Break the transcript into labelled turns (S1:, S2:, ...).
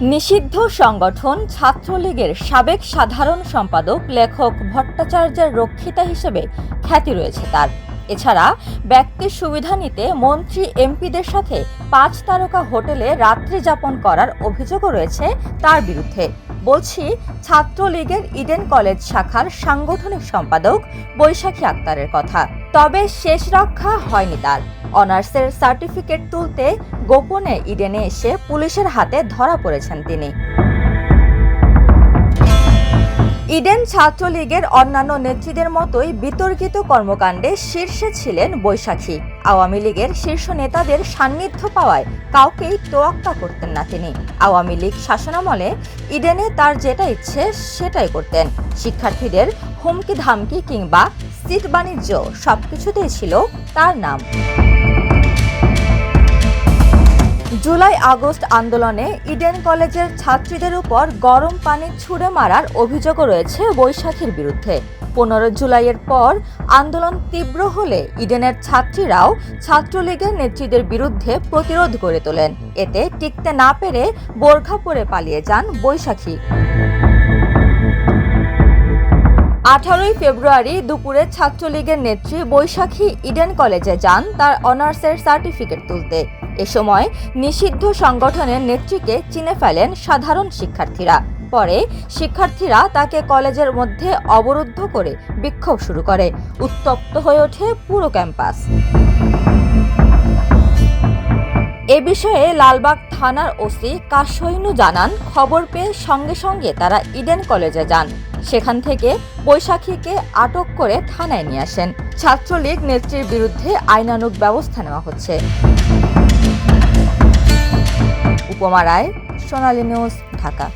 S1: নিষিদ্ধ সংগঠন ছাত্রলীগের সাবেক সাধারণ সম্পাদক, লেখক, ভট্টাচার্যের রক্ষিতা হিসেবে খ্যাতি রয়েছে তার। এছাড়া ব্যক্তির সুবিধা নিতে মন্ত্রী, এমপিদের সাথে পাঁচ তারকা হোটেলে রাত্রি যাপন করার অভিযোগও রয়েছে তার বিরুদ্ধে। বলছি, ছাত্রলীগের ইডেন কলেজ শাখার সাংগঠনিক সম্পাদক বৈশাখী আক্তারের কথা। তবে শেষ রক্ষা হয়নি তার। অনার্সের সার্টিফিকেট তুলতে গোপনে ইডেনে এসে পুলিশের হাতে ধরা পড়েছেন তিনি। ইডেন ছাত্রলীগের অন্যান্য নেত্রীদের মতোই বিতর্কিত কর্মকাণ্ডে শীর্ষে ছিলেন বৈশাখী। আওয়ামী লীগের শীর্ষ নেতাদের সান্নিধ্য পাওয়ায় কাউকেই তোয়াক্কা করতেন না তিনি। আওয়ামী লীগ শাসনামলে ইডেনে তার যেটা ইচ্ছে সেটাই করতেন। শিক্ষার্থীদের হুমকি ধামকি কিংবা সিট বাণিজ্য সবকিছুতেই ছিল তার নাম। জুলাই আগস্ট আন্দোলনে ইডেন কলেজের ছাত্রীদের উপর গরম পানি ছুড়ে মারার অভিযোগও রয়েছে বৈশাখীর বিরুদ্ধে। পনেরো জুলাইয়ের পর আন্দোলন তীব্র হলে ইডেনের ছাত্রীরাও ছাত্রলীগের নেত্রীদের বিরুদ্ধে প্রতিরোধ গড়ে তোলেন। এতে টিকতে না পেরে বোরখা পরে পালিয়ে যান বৈশাখী। আঠারোই ফেব্রুয়ারি দুপুরে ছাত্রলীগের নেত্রী বৈশাখী ইডেন কলেজে যান তার অনার্সের সার্টিফিকেট তুলতে। এ সময় নিষিদ্ধ সংগঠনের নেত্রীকে চিনে ফেলেন সাধারণ শিক্ষার্থীরা। পরে শিক্ষার্থীরা তাকে কলেজের মধ্যে অবরুদ্ধ করে বিক্ষোভ শুরু করে। উত্তপ্ত হয়ে ওঠে পুরো ক্যাম্পাস। এ বিষয়ে লালবাগ থানার ওসি কাশৈনু জানান, খবর পেয়ে সঙ্গে সঙ্গে তারা ইডেন কলেজে যান। সেখান থেকে বৈশাখীকে আটক করে থানায় নিয়ে আসেন। ছাত্রলীগ নেত্রীর বিরুদ্ধে আইনানুগ ব্যবস্থা নেওয়া হচ্ছে। উপমা রায়, সোনালী নিউজ ঢাকা।